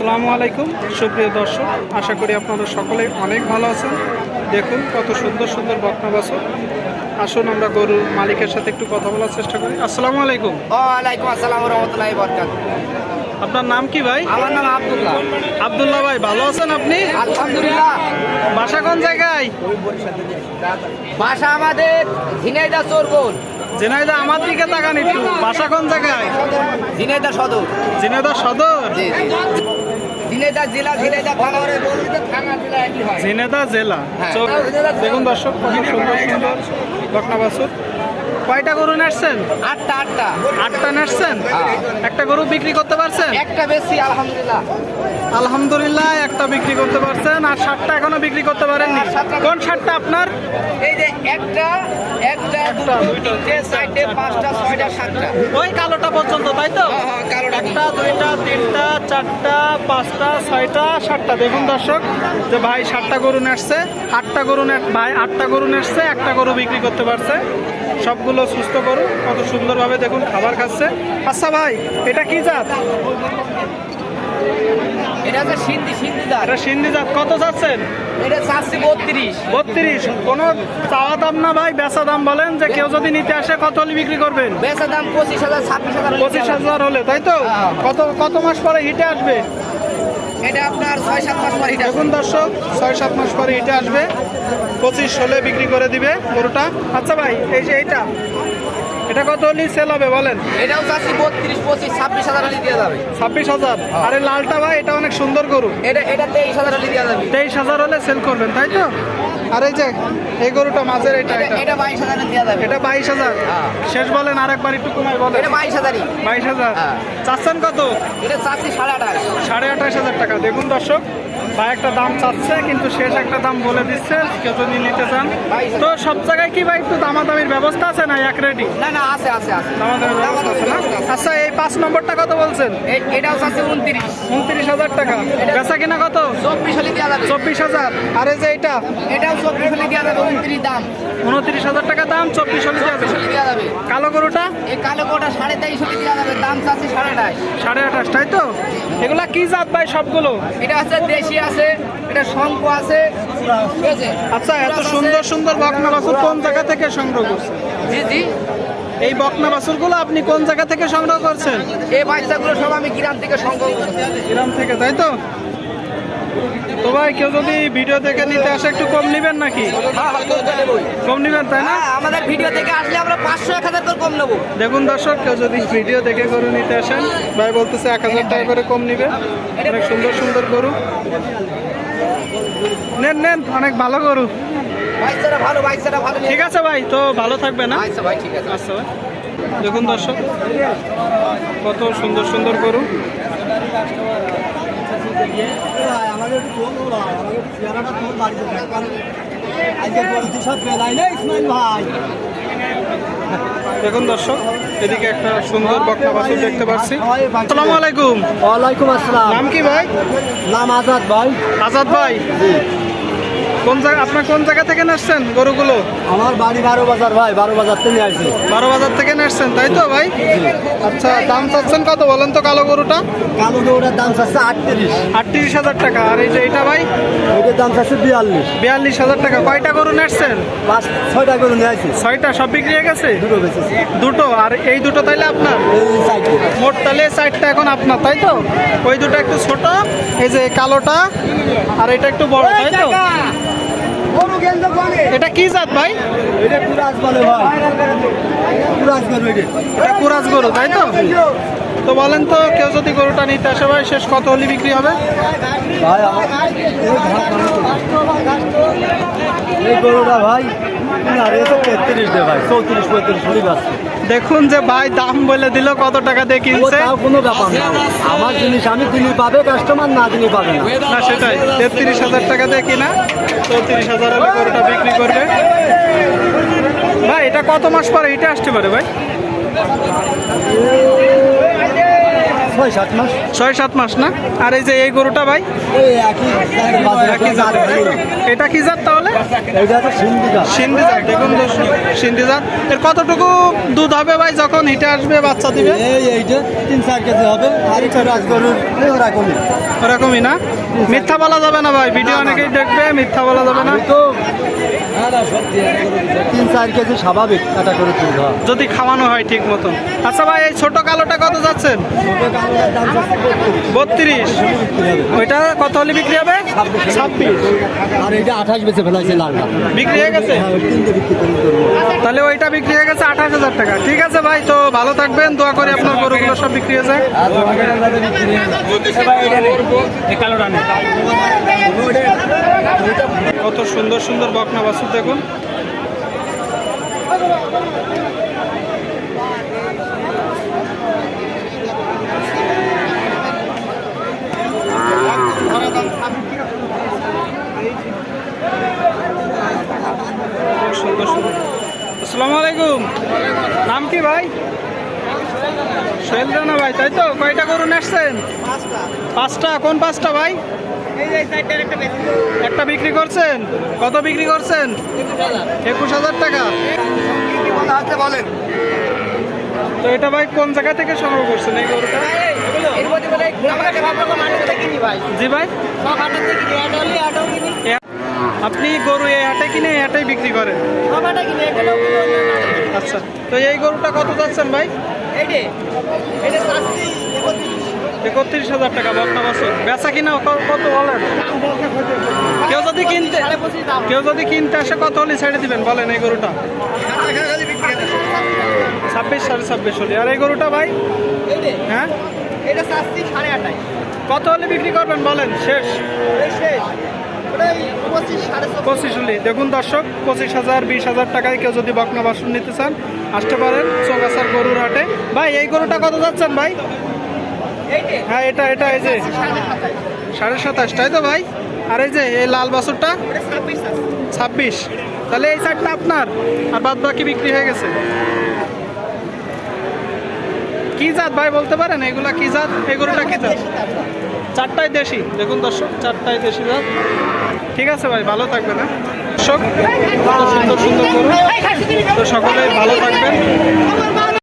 আসসালামু আলাইকুম সুপ্রিয় দর্শক আশা করি আপনারা সকলে অনেক ভালো আছেন। দেখুন কত সুন্দর সুন্দর বকনা আসুন আমরা গরুর মালিকের সাথে একটু কথা বলার চেষ্টা করি। আসসালামু আলাইকুম। ওয়ালাইকুম আসসালাম রহমতুল্লাহ বরকাত আপনার নাম কি ভাই? আমার নাম আব্দুল্লাহ। আবদুল্লাহ ভাই ভালো আছেন আপনি? আলহামদুলিল্লাহ। বাসা কোন জায়গায়? বাসা আমাদের ঝিনাইদা চোরগোল। ঝিনাইদা আমার দিকে তাকান একটু। বাসা কোন জায়গায়? ঝিনাইদা সদর। ঝিনাইদা সদর? ঝিনেদা জেলা হ্যাঁ। দেখুন দর্শক কত সুন্দর সুন্দর ঘটনা বাছুর। কয়টা গরু নাচছেন আটটা আটটা। আটটা নাচছেন হ্যাঁ। একটা গরু বিক্রি করতে পারছেন? একটা বেশি আলহামদুলিল্লাহ। আলহামদুলিল্লাহ একটা বিক্রি করতে পারছেন। আর সাতটা এখনও বিক্রি করতে পারেননি? সাতটা- কোন ষাটটা আপনার? এই যে একটা একটা তিনটে চারটে পাঁচটা ছয়টা সাতটা। ওই কালোটা পর্যন্ত তাই তো? হ্যাঁ, হ্যাঁ, কালোটা একটা দুইটা তিনটা চারটা পাঁচটা ছয়টা সাতটা। দেখুন দর্শক যে ভাই সাতটা গরু নেসছে আটটা গরু ভাই আটটা গরু নেসছে একটা গরু বিক্রি করতে পারছে। সবগুলো সুস্থ গরু কত সুন্দরভাবে দেখুন খাবার খাচ্ছে। আচ্ছা ভাই এটা কি জাত? এটা হচ্ছে সিন্ধি সিন্ধি দার এটা সিন্ধি জাত। কত যাচ্ছেন? এটা চারশি বত্রিশ। বত্রিশ। কোনো চাওয়া দাম না ভাই বেচা দাম বলেন যে কেউ যদি নিতে আসে কত হলে বিক্রি করবেন? বেচা দাম পঁচিশ হাজার ছাব্বিশ হাজার পঁচিশ হাজার হলে তাই তো? হ্যাঁ। কত কত মাস পরে হিটে আসবে? এটা আপনার ছয় সাত মাস পরে এটা। দেখুন দর্শক ছয় সাত মাস পরে হিটে আসবে। পঁচিশ হলে বিক্রি করে দিবে গরুটা। আচ্ছা ভাই এই যে এইটা এটা কত হলে সেল হবে বলেন? এটাও চাচ্ছি বত্রিশ পঁচিশ ছাব্বিশ হাজার হলে যাবে। ছাব্বিশ হাজার। আরে লালটা ভাই এটা অনেক সুন্দর গরু। এটা এটা তেইশ হাজার হলে দেওয়া যাবে। তেইশ হাজার হলে সেল করবেন তাই তো? আর এই যে এই গরুটা মাঝের এটা এটা বাইশ হাজার দেওয়া যাবে। এটা বাইশ হাজার। হ্যাঁ। শেষ বলেন আরেকবার একটু কমাই বলেন। এটা বাইশ হাজারই। বাইশ হাজার। হ্যাঁ। চাচ্ছেন কত? এটা চাচ্ছি সাড়ে আঠাশ। সাড়ে আঠাশ হাজার টাকা। দেখুন দর্শক একটা দাম চাচ্ছে কিন্তু শেষ একটা দাম বলে দিচ্ছে কেউ যদি নিতে চান। তো সব জায়গায় কি ভাই একটু দামাদামির ব্যবস্থা আছে না এক রেডি? না না আছে আছে আছে। দামাদামির ব্যবস্থা আছে না? আচ্ছা এই পাঁচ নম্বরটা কত বলছেন? এটাও চাচ্ছি উনত্রিশ। উনত্রিশ হাজার টাকা। বেচা কিনা কত? চব্বিশ হলে দেওয়া যাবে। চব্বিশ হাজার। আর এই যে এটা এটাও চব্বিশ হলে দেওয়া যাবে উনত্রিশ দাম। উনত্রিশ হাজার টাকা দাম চব্বিশ হলে। দেওয়া যাবে। কালো গরুটা? এই কালো গরুটা সাড়ে তেইশ হলে দেওয়া যাবে দাম চাচ্ছে সাড়ে আঠাশ। সাড়ে আঠাশ তাই তো? এগুলা কি জাত ভাই সবগুলো? এটা হচ্ছে দেশি আছে এটা শঙ্খ আছে। ঠিক আছে? আচ্ছা এত সুন্দর সুন্দর বকনা বাছুর কোন জায়গা থেকে সংগ্রহ করছেন? জি জি। এই বকনা বাছুরগুলো আপনি কোন জায়গা থেকে সংগ্রহ করছেন? এই বাচ্চাগুলো সব আমি গ্রাম থেকে সংগ্রহ করছি। গ্রাম থেকে তাই তো তো? ভাই কেউ যদি ভিডিও দেখে নিতে আসে একটু কম নিবেন নাকি? হ্যাঁ কম নিবেন তাই না? হ্যাঁ আমাদের ভিডিও থেকে আসলে আমরা পাঁচশো এক হাজার করে কম নেব। দেখুন দর্শক কেউ যদি ভিডিও দেখে গরু নিতে আসেন ভাই বলতেছে এক হাজার টাকা করে কম নিবে। অনেক সুন্দর সুন্দর গরু। নেন নেন অনেক ভালো গরু। ঠিক আছে ভাই তো ভালো থাকবে না? আচ্ছা ভাই ঠিক আছে। আচ্ছা ভাই। দেখুন দর্শক কত সুন্দর সুন্দর গরু। দেখুন দর্শক এদিকে একটা সুন্দর বক্তা দেখতে পাচ্ছি। আসসালামু আলাইকুম। ওয়ালাইকুম আসসালাম। নাম কি ভাই? নাম আজাদ ভাই। আজাদ ভাই? কোন জায়গা আপনার কোন জায়গা থেকে নাসছেন গরুগুলো? আমার বাড়ি বারো বাজার ভাই বারো বাজার থেকে আসছি বারো বাজার থেকে নাসছেন তাই তো ভাই? আচ্ছা দাম চাচ্ছেন কত বলেন তো কালো গরুটা? কালো গৌড়ার দাম চাচ্ছে আটত্রিশ। আটত্রিশ হাজার টাকা আর এই যে এটা ভাই? ওইটার দাম চাচ্ছে বিয়াল্লিশ। বিয়াল্লিশ হাজার টাকা কয়টা গরু নাসছেন পাঁচ ছয়টা করে নিয়ে আসছি ছয়টা সব বিক্রি হয়ে গেছে? দুটো বেঁচেছি। দুটো আর এই দুটো তাইলে আপনার? এই মোট তাহলে চারটা এখন আপনার তাই তো? ওই দুটো একটু ছোট এই যে কালোটা আর এটা একটু বড় তাই তো? এটা কি জাত ভাই? এটা কুরাজ বলে ভাই। কুরাজ এটা। এটা কুরাজ গরু তাই তো? তো বলেন তো কেউ যদি গরুটা নিতে আসে ভাই শেষ কত হলে বিক্রি হবে? এই গরুটা ভাই দেখুন যে ভাই দাম বলে দিল কত টাকা দিয়ে কিনছে। কোনো ব্যাপার না। আমার জিনিস আমি দিনই পাবে কাস্টমার না দিনই পাবে না। না সেটাই। তেত্রিশ হাজার টাকা দিয়ে কিনা চৌত্রিশ হাজার হলে গরুটা বিক্রি করবে। ভাই এটা কত মাস পরে? এটা আসতে পারে ভাই? ছয় সাত মাস। ছয় সাত মাস না? আর এই যে এই গরুটা ভাই। এটা কি জাত তাহলে? সিন্ধি জাত। দেখুন সিন্ধি জাত। এর কতটুকু দুধ হবে ভাই যখন হিটে আসবে বাচ্চা দিবে? তিন চার কেজি হবে। আর একটা রাজগরুর ওরকমই ওরকমই না? মিথ্যা বলা যাবে না ভাই। ভিডিও অনেকেই দেখবে মিথ্যা বলা যাবে না। তো। চার কেজি স্বাভাবিক এটা করে হয়। যদি খাওয়ানো হয় ঠিক মতন। আচ্ছা ভাই এই ছোট কালোটা কত যাচ্ছেন? বত্রিশ। ওইটা কত হলে বিক্রি হবে? ছাব্বিশ। আর এইটা আঠাশ বেচে ফেলাইছে লালটা বিক্রি হয়ে গেছে? হ্যাঁ তাহলে ওইটা বিক্রি হয়ে গেছে আঠাশ হাজার টাকা। ঠিক আছে ভাই তো ভালো থাকবেন। দোয়া করি আপনার গরুগুলো সব বিক্রি হয়ে যায়। কত সুন্দর সুন্দর বকনা বাছুর দেখুন। সুন্দর আসসালামু আলাইকুম। নাম কি ভাই? সোহেল রানা ভাই, তাই তো? কয়টা গরু আসছেন? পাঁচটা। কোন পাঁচটা ভাই? বিক্রি করছেন? কত বিক্রি করছেন? একুশ হাজার টাকা। বলেন তো এটা ভাই কোন জায়গা থেকে সংগ্রহ করছেন এই জি ভাই। আপনি গরু এই হাটে কিনে এই হাটেই বিক্রি করেন? আচ্ছা। তো এই গরুটা কত যাচ্ছেন ভাই? একত্রিশ হাজার টাকা বছর বেচা কিনা কত বলেন? কেউ যদি কিনতে কেউ যদি কিনতে আসে, কত হলে ছেড়ে দিবেন? বলেন এই গরুটা। ছাব্বিশ সাড়ে ছাব্বিশ হলে। আর এই গরুটা ভাই? হ্যাঁ? কত হলে বিক্রি করবেন? বলেন, শেষ। শেষ পঁচিশ হলে। দেখুন দর্শক, পঁচিশ হাজার, বিশ হাজার টাকায় কেউ যদি বকনা বাসন নিতে চান, আসতে পারেন চৌগাছার গরুর হাটে। ভাই, এই গরুটা কত যাচ্ছেন ভাই? হ্যাঁ এটা এটা, এই যে। সাড়ে সাতাশ, তাই তো ভাই? আর এই যে, এই লাল বাছুরটা ছাব্বিশ। তাহলে এই সাইডটা আপনার? আর বাদ বাকি বিক্রি হয়ে গেছে। কি জাত ভাই বলতে পারেন? এগুলা কি জাত? এই গরুটা কি জাত? চারটাই দেশি। দেখুন দর্শক, চারটাই দেশি জাত। ঠিক আছে ভাই, ভালো থাকবেন হ্যাঁ? দর্শক সুন্দর সুন্দর গরু তো সকলে ভালো থাকবেন।